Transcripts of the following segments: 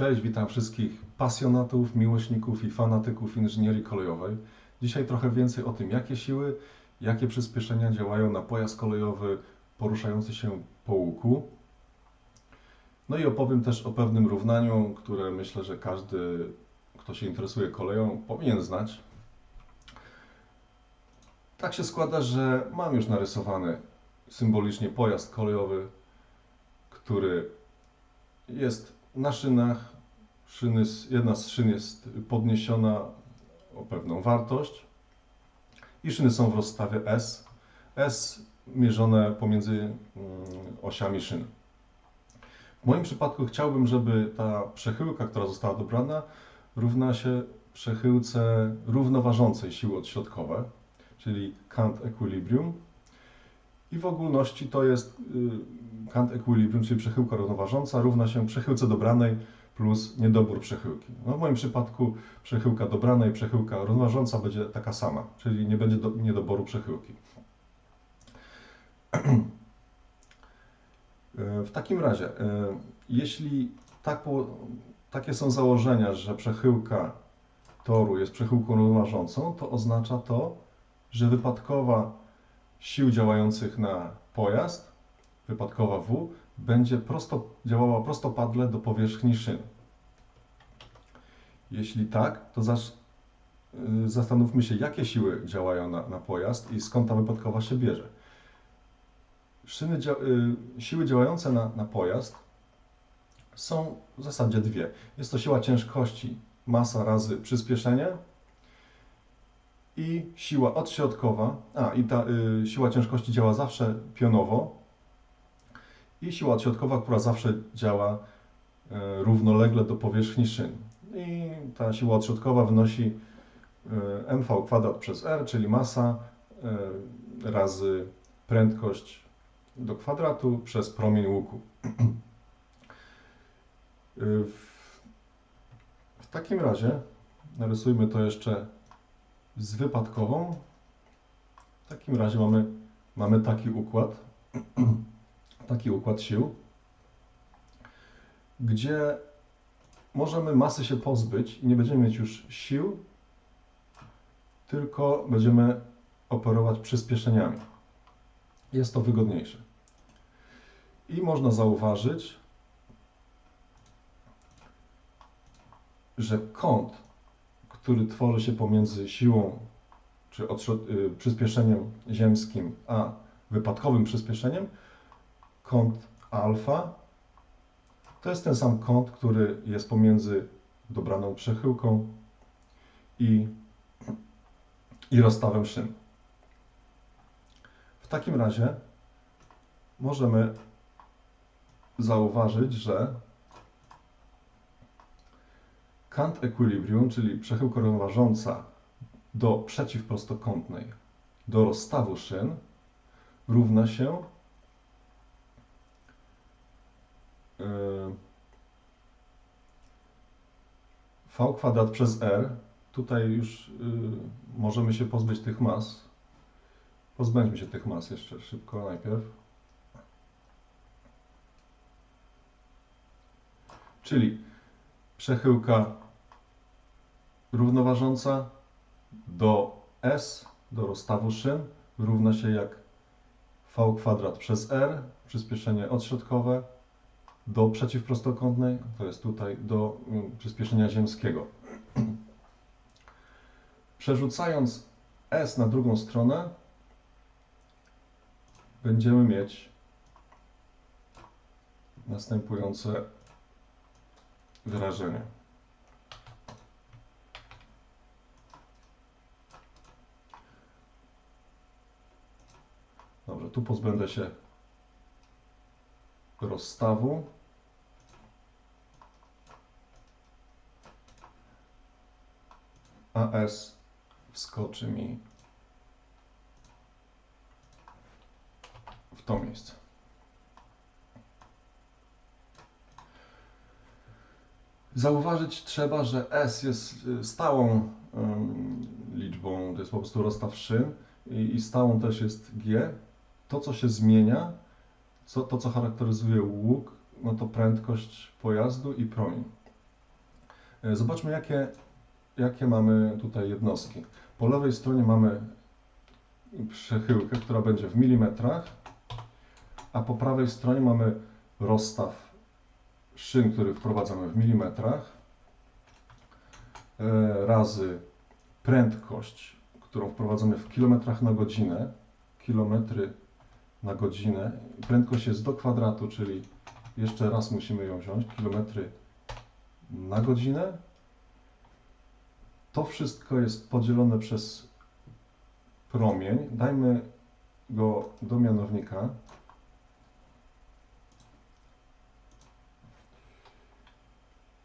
Cześć, witam wszystkich pasjonatów, miłośników i fanatyków inżynierii kolejowej. Dzisiaj trochę więcej o tym, jakie siły, jakie przyspieszenia działają na pojazd kolejowy poruszający się po łuku. No i opowiem też o pewnym równaniu, które myślę, że każdy, kto się interesuje koleją, powinien znać. Tak się składa, że mam już narysowany symbolicznie pojazd kolejowy, który jest na szynach. Jedna z szyn jest podniesiona o pewną wartość i szyny są w rozstawie S. S mierzone pomiędzy mm, osiami szyn. W moim przypadku chciałbym, żeby ta przechyłka, która została dobrana, równa się przechyłce równoważącej siły odśrodkowe, czyli Kant equilibrium. I w ogólności to jest y, Kant equilibrium, czyli przechyłka równoważąca, równa się przechyłce dobranej plus niedobór przechyłki. No w moim przypadku przechyłka dobrana i przechyłka równoważąca będzie taka sama, czyli nie będzie do, niedoboru przechyłki. W takim razie, y, jeśli tak, takie są założenia, że przechyłka toru jest przechyłką równoważącą, to oznacza to, że wypadkowa sił działających na pojazd, wypadkowa W, będzie prosto, działała prostopadle do powierzchni szyn. Jeśli tak, to zaś, y, zastanówmy się, jakie siły działają na, na pojazd i skąd ta wypadkowa się bierze. Szyny, y, siły działające na, na pojazd są w zasadzie dwie. Jest to siła ciężkości, masa razy przyspieszenie i siła odśrodkowa, a i ta y, siła ciężkości działa zawsze pionowo i siła odśrodkowa, która zawsze działa y, równolegle do powierzchni szyn. I ta siła odśrodkowa wynosi y, mv kwadrat przez r, czyli masa y, razy prędkość do kwadratu przez promień łuku. Y, w, w takim razie narysujmy to jeszcze z wypadkową. W takim razie mamy, mamy taki układ, taki układ sił, gdzie możemy masy się pozbyć i nie będziemy mieć już sił, tylko będziemy operować przyspieszeniami. Jest to wygodniejsze. I można zauważyć, że kąt który tworzy się pomiędzy siłą czy y, przyspieszeniem ziemskim a wypadkowym przyspieszeniem, kąt alfa to jest ten sam kąt, który jest pomiędzy dobraną przechyłką i, i rozstawem szyn. W takim razie możemy zauważyć, że Kant equilibrium, czyli przechyłka równoważąca do przeciwprostokątnej do rozstawu szyn równa się e, v kwadrat przez r. Tutaj już y, możemy się pozbyć tych mas. Pozbędźmy się tych mas jeszcze szybko najpierw. Czyli przechyłka równoważąca do S, do rozstawu szyn, równa się jak V kwadrat przez R, przyspieszenie odśrodkowe, do przeciwprostokątnej, to jest tutaj do mm, przyspieszenia ziemskiego. Przerzucając S na drugą stronę, będziemy mieć następujące wyrażenie. Dobrze, tu pozbędę się rozstawu. A S wskoczy mi w to miejsce. Zauważyć trzeba, że S jest y, stałą liczbą, to jest po prostu rozstaw szyn i, stałą też jest G. To, co się zmienia, co, to, co charakteryzuje łuk, no to prędkość pojazdu i promień. E, Zobaczmy, jakie, jakie mamy tutaj jednostki. Po lewej stronie mamy przechyłkę, która będzie w milimetrach, a po prawej stronie mamy rozstaw szyn, który wprowadzamy w milimetrach, e, razy prędkość, którą wprowadzamy w kilometrach na godzinę, kilometry na godzinę. Prędkość jest do kwadratu, czyli jeszcze raz musimy ją wziąć, kilometry na godzinę. To wszystko jest podzielone przez promień. Dajmy go do mianownika.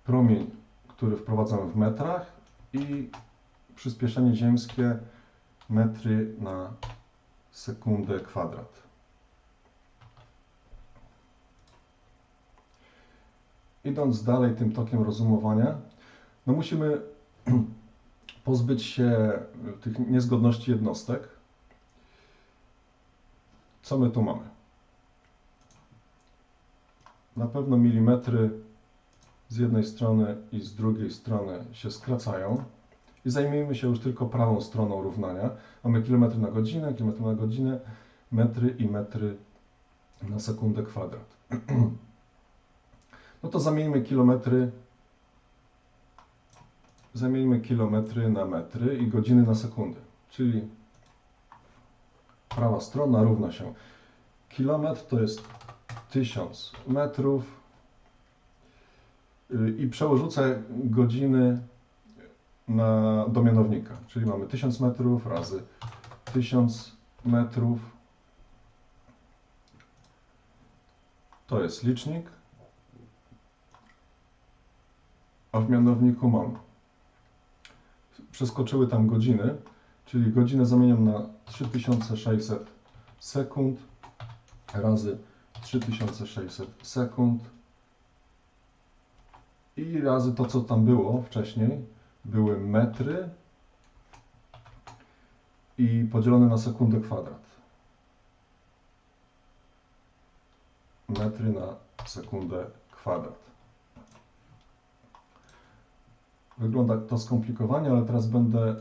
Promień, który wprowadzamy w metrach i przyspieszenie ziemskie metry na sekundę kwadrat. Idąc dalej tym tokiem rozumowania, no musimy pozbyć się tych niezgodności jednostek. Co my tu mamy? Na pewno milimetry z jednej strony i z drugiej strony się skracają. I zajmijmy się już tylko prawą stroną równania. Mamy kilometry na godzinę, kilometry na godzinę, metry i metry na sekundę kwadrat. No to zamieńmy kilometry zamieńmy kilometry na metry i godziny na sekundy. Czyli prawa strona równa się kilometr to jest 1000 metrów i przełożę godziny na, do mianownika. Czyli mamy 1000 metrów razy 1000 metrów. To jest licznik. A w mianowniku mam. Przeskoczyły tam godziny, czyli godzinę zamieniam na 3600 sekund razy 3600 sekund i razy to, co tam było wcześniej, były metry i podzielone na sekundę kwadrat. Metry na sekundę kwadrat. Wygląda to skomplikowanie, ale teraz będę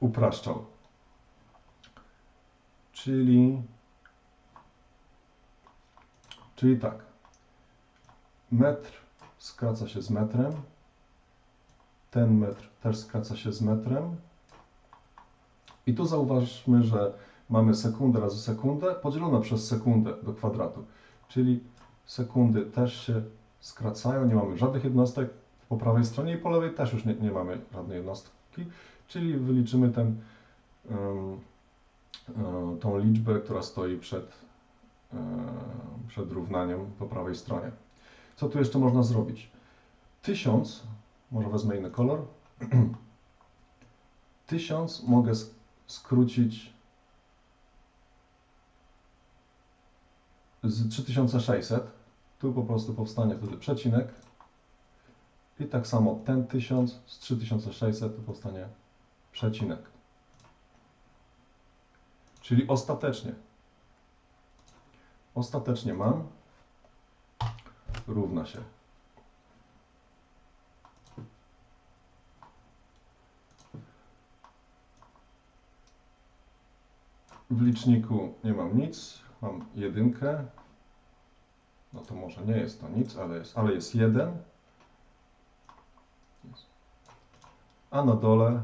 upraszczał. Czyli, czyli tak. Metr skraca się z metrem. Ten metr też skraca się z metrem. I tu zauważmy, że mamy sekundę razy sekundę podzielone przez sekundę do kwadratu. Czyli sekundy też się skracają, nie mamy żadnych jednostek, po prawej stronie i po lewej też już nie, nie mamy żadnej jednostki, czyli wyliczymy ten, um, tą liczbę, która stoi przed, um, przed równaniem po prawej stronie. Co tu jeszcze można zrobić? 1000, może wezmę inny kolor, 1000 mogę skrócić z 3600, tu po prostu powstanie wtedy przecinek, i tak samo ten 1000 z 3600 to powstanie przecinek. Czyli ostatecznie. Ostatecznie mam równa się. W liczniku nie mam nic, mam jedynkę. No to może nie jest to nic, ale jest, ale jest jeden. a na dole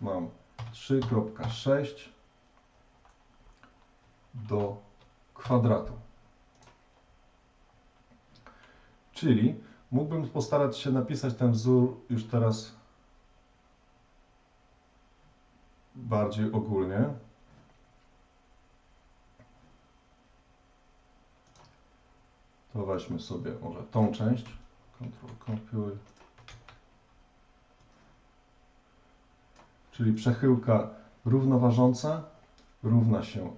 mam 3.6 do kwadratu. Czyli mógłbym postarać się napisać ten wzór już teraz bardziej ogólnie. To weźmy sobie może tą część. Ctrl, czyli przechyłka równoważąca równa się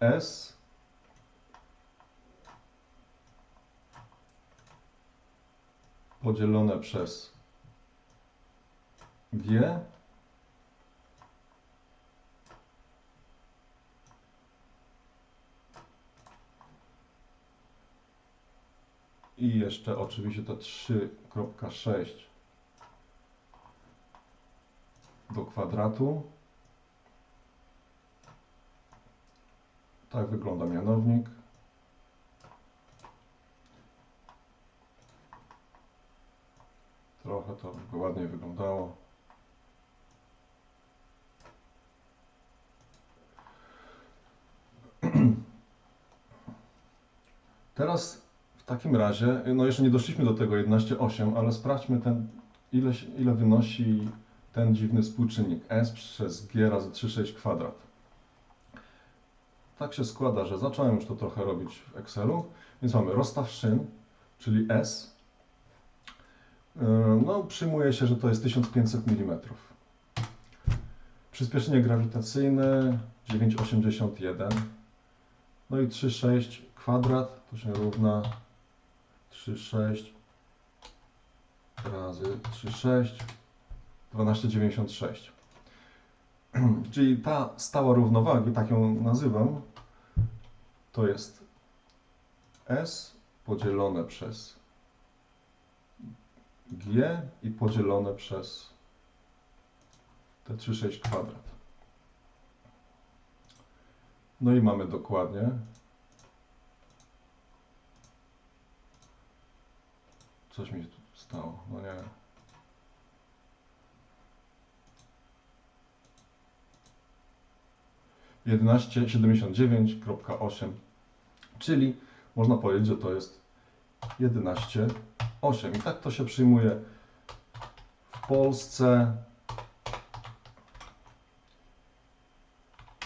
S podzielone przez G i jeszcze oczywiście to 3.6 do kwadratu. Tak wygląda mianownik. Trochę to by ładniej wyglądało. Teraz w takim razie, no jeszcze nie doszliśmy do tego 11,8, ale sprawdźmy ten, ile, ile wynosi ten dziwny współczynnik s przez g razy 3,6 kwadrat. Tak się składa, że zacząłem już to trochę robić w Excelu, więc mamy rozstaw szyn, czyli s. Yy, No, przyjmuje się, że to jest 1500 mm. Przyspieszenie grawitacyjne 9,81. No i 3,6 kwadrat to się równa 3,6 razy 3,6 12,96. Czyli ta stała równowagi, tak ją nazywam, to jest S podzielone przez G i podzielone przez te 3,6 kwadrat. No i mamy dokładnie Coś mi się tu stało, no nie. Jedenaście siedemdziesiąt dziewięć kropka osiem, czyli można powiedzieć, że to jest 11,8. I tak to się przyjmuje w Polsce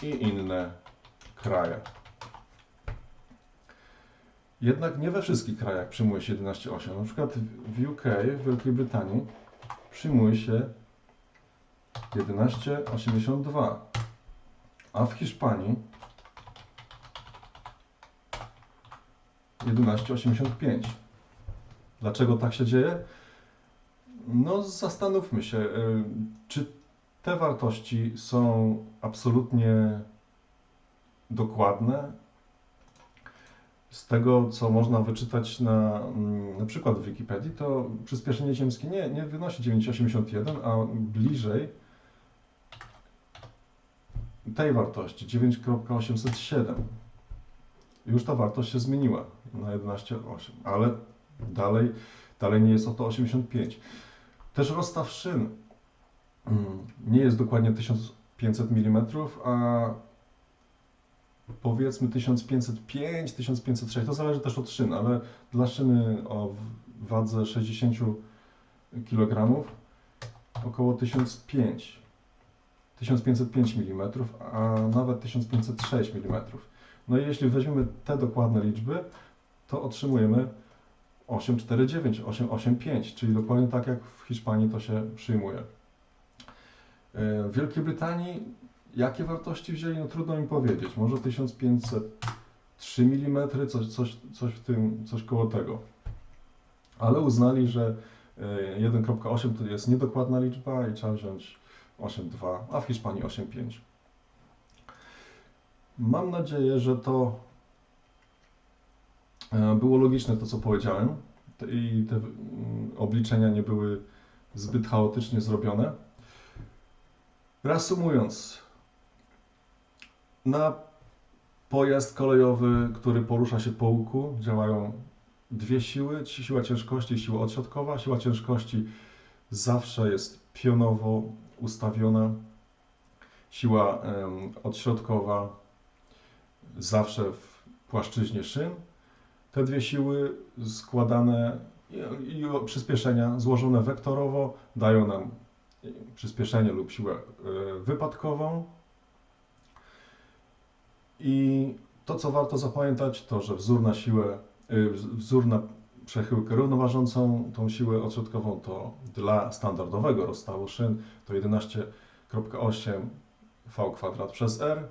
i inne kraje. Jednak nie we wszystkich krajach przyjmuje się 11,8. Na przykład w UK, w Wielkiej Brytanii przyjmuje się 11,82, a w Hiszpanii 11,85. Dlaczego tak się dzieje? No, zastanówmy się, y, czy te wartości są absolutnie dokładne, z tego, co można wyczytać na, mm, na przykład w Wikipedii, to przyspieszenie ziemskie nie, nie wynosi 9,81, a bliżej tej wartości 9,807. Już ta wartość się zmieniła na 11,8, ale dalej, dalej nie jest o to 85. Też rozstaw szyn mm, nie jest dokładnie 1500 mm, a powiedzmy 1505, 1506, to zależy też od szyn, ale dla szyny o wadze 60 kg około 1005, 1505 mm, a nawet 1506 mm. No i jeśli weźmiemy te dokładne liczby, to otrzymujemy 849, 885, czyli dokładnie tak jak w Hiszpanii to się przyjmuje. E, W Wielkiej Brytanii Jakie wartości wzięli? No trudno mi powiedzieć. Może 1503 mm, coś, coś, coś w tym, coś koło tego. Ale uznali, że e, 1.8 to jest niedokładna liczba i trzeba wziąć 8.2, a w Hiszpanii 8.5. Mam nadzieję, że to e, było logiczne to, co powiedziałem i te mm, obliczenia nie były zbyt chaotycznie zrobione. Reasumując, na pojazd kolejowy, który porusza się po łuku, działają dwie siły, siła ciężkości i siła odśrodkowa. Siła ciężkości zawsze jest pionowo ustawiona. Siła odśrodkowa zawsze w płaszczyźnie szyn. Te dwie siły składane i, przyspieszenia złożone wektorowo dają nam przyspieszenie lub siłę e, wypadkową. I to, co warto zapamiętać, to, że wzór na siłę, wz- wzór na przechyłkę równoważącą tą siłę odśrodkową to dla standardowego rozstawu szyn to 11,8 v kwadrat przez r.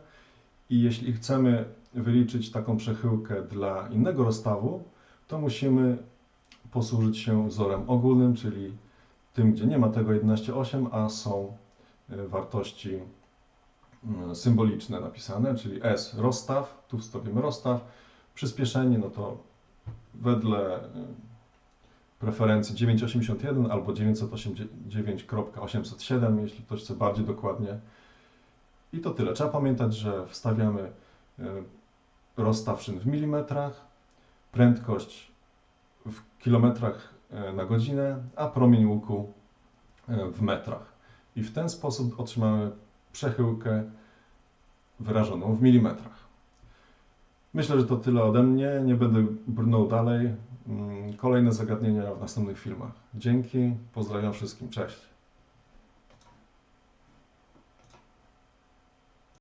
I jeśli chcemy wyliczyć taką przechyłkę dla innego rozstawu, to musimy posłużyć się wzorem ogólnym, czyli tym, gdzie nie ma tego 11,8, a są y, wartości mm, symboliczne napisane, czyli S rozstaw, tu wstawimy rozstaw, przyspieszenie, no to wedle y, preferencji 981 albo 989.807, jeśli ktoś chce bardziej dokładnie. I to tyle. Trzeba pamiętać, że wstawiamy y, rozstaw szyn w milimetrach, prędkość w kilometrach y, na godzinę, a promień łuku y, w metrach. I w ten sposób otrzymamy przechyłkę wyrażoną w milimetrach. Myślę, że to tyle ode mnie. Nie będę brnął dalej. Mm, Kolejne zagadnienia w następnych filmach. Dzięki, pozdrawiam wszystkim. Cześć.